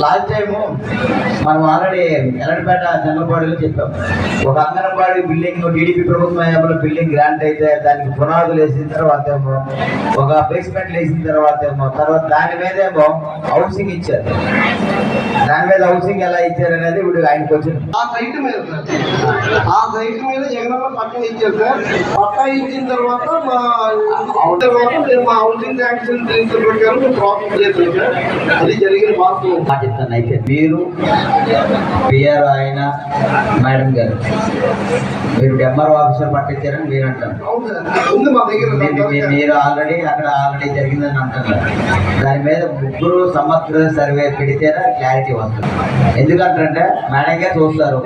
Last time మనం already Elladipeta జనరల్పాడులో చెప్పాం. ఒక అంగన్వాడీ బిల్డింగ్ టీడీపీ ప్రభుత్వం హయాంలో బిల్డింగ్ గ్రాంట్ అయితే దానికి పునాదులు వేసిన తర్వాత ఏమో ఒక బేస్మెంట్ వేసిన తర్వాత ఏమో తర్వాత దాని మీద ఏమో హౌసింగ్ ఇచ్చారు. దాని మీద హౌసింగ్ ఎలా ఇచ్చారు అనేది ఇప్పుడు ఆయనకు వచ్చింది. ఆ సైట్ మీద ఆ సైట్ మీద పట్టా ఇచ్చారు సార్ పట్టా ఇచ్చిన తర్వాత మా తర్వాత మేము మా హౌసింగ్ యాక్షన్ ప్రకారం మేము ప్రాసెస్ చేస్తాం సార్. అది జరిగిన మార్పు. చెప్తాను అయితే మీరు పిఆర్ ఆయన మేడం గారు. మీరు ఎంఆర్ఓ ఆఫీసర్ పట్టించారని మీరు అంటారు. మీరు ఆల్రెడీ అక్కడ ఆల్రెడీ జరిగిందని అంటున్నారు. దాని మీద ముగ్గురు సమగ్ర సర్వే పెడితేనే క్లారిటీ వస్తుంది. ఎందుకంటే మేడం గారు చూస్తారు.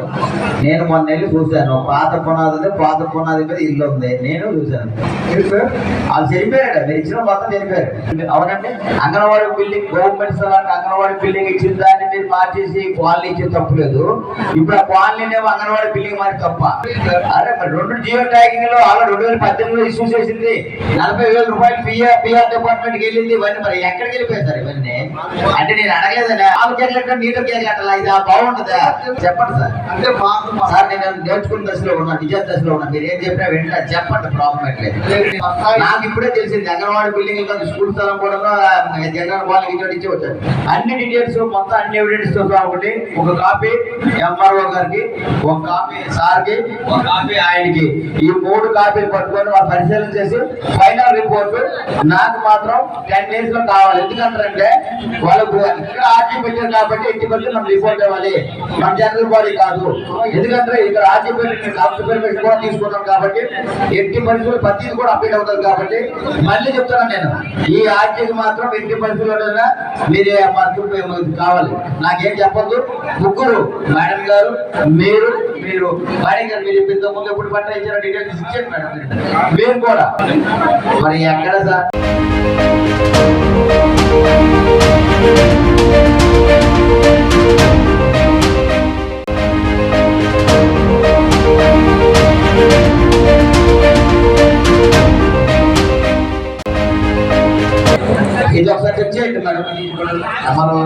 నేను మొన్న వెళ్ళి చూశాను. పాత పునాది ఉంది పాత పునాది మీద ఇల్లు ఉంది. నేను చూశాను. వాళ్ళు చనిపోయాడు మీరు ఇచ్చిన మొత్తం చనిపోయారు. అవునండి? అంగన్వాడీ బిల్డింగ్ గవర్నమెంట్ స్థలానికి అంగన్వాడీ బిల్డింగ్ ఇచ్చిన దాన్ని మీరు మార్చేసి కాలనీ ఇచ్చే తప్పు లేదు. ఇప్పుడు ఆ కాలనీ అంగన్వాడీ బిల్డింగ్ మరి తప్ప. అరే మరి రెండు జియో ట్యాగింగ్లో అలా రెండు వేల పద్దెనిమిదిలో ఇష్యూ చేసింది. నలభై వేల రూపాయలు పిఆర్ పిఆర్ డిపార్ట్మెంట్కి వెళ్ళింది ఇవన్నీ మరి ఎక్కడికి వెళ్ళిపోయారు సార్ ఇవన్నీ? అంటే నేను అడగలేదనే. ఆమె కేకలెట్ట నీతో కేకలెట్టాలా ఇది బాగుంటుందా? చెప్పండి సార్. అంటే మాకు సార్ నేను నేర్చుకున్న దశలో ఉన్నా నిజ దశలో ఉన్నా మీరు ఏం చెప్పినా వెంటనే చెప్పండి ప్రాబ్లం ఎట్లేదు నాకు ఇప్పుడే తెలిసింది అంగన్వాడీ బిల్డింగ్ కాదు స్కూల్ స్థలం కూడా జగన్ వాళ్ళకి ఇచ్చి వచ్చారు. అన్ని డీటెయిల్స్ మొత్తం అన్ని ఎవిడెన్స్తో ఒకటి ఒక కాపీ ఎంఆర్ఓ గారికి ఒక కాపీ సార్కి ఒక కాపీ ఆయనకి. ఈ మూడు కాపీలు పట్టుకొని వాళ్ళు పరిశీలన చేసి ఫైనల్ రిపోర్ట్ నాకు మాత్రం టెన్ డేస్లో కావాలి. ఎందుకంటారంటే వాళ్ళకు ఇక్కడ ఆర్జీ పెట్టారు కాబట్టి ఎట్టి పనులు మనం రిపోర్ట్ ఇవ్వాలి. మన జనరల్ బాడీ కాదు. ఎందుకంటే ఇక్కడ ఆర్జీ పెట్టి కూడా తీసుకున్నాం కాబట్టి ఎట్టి పరిస్థితులు ప్రతిది కూడా అప్డేట్ అవుతుంది కాబట్టి మళ్ళీ చెప్తున్నాను నేను. ఈ ఆర్జీకి మాత్రం ఎట్టి పరిస్థితుల్లో మీరే మాకు కావాలి. నాకేం చెప్పద్దు. ముగ్గురు మేడం గారు మీరు మీరు మేడం గారు మీరు ఇంత ముందు ఎప్పుడు పట్ట ఇచ్చారో డీటెయిల్స్ ఇచ్చారు మేడం మీరు. మీరు కూడా మరి ఎక్కడ సార్ ఇది ఒకసారి చెక్ చేయండి మేడం మనం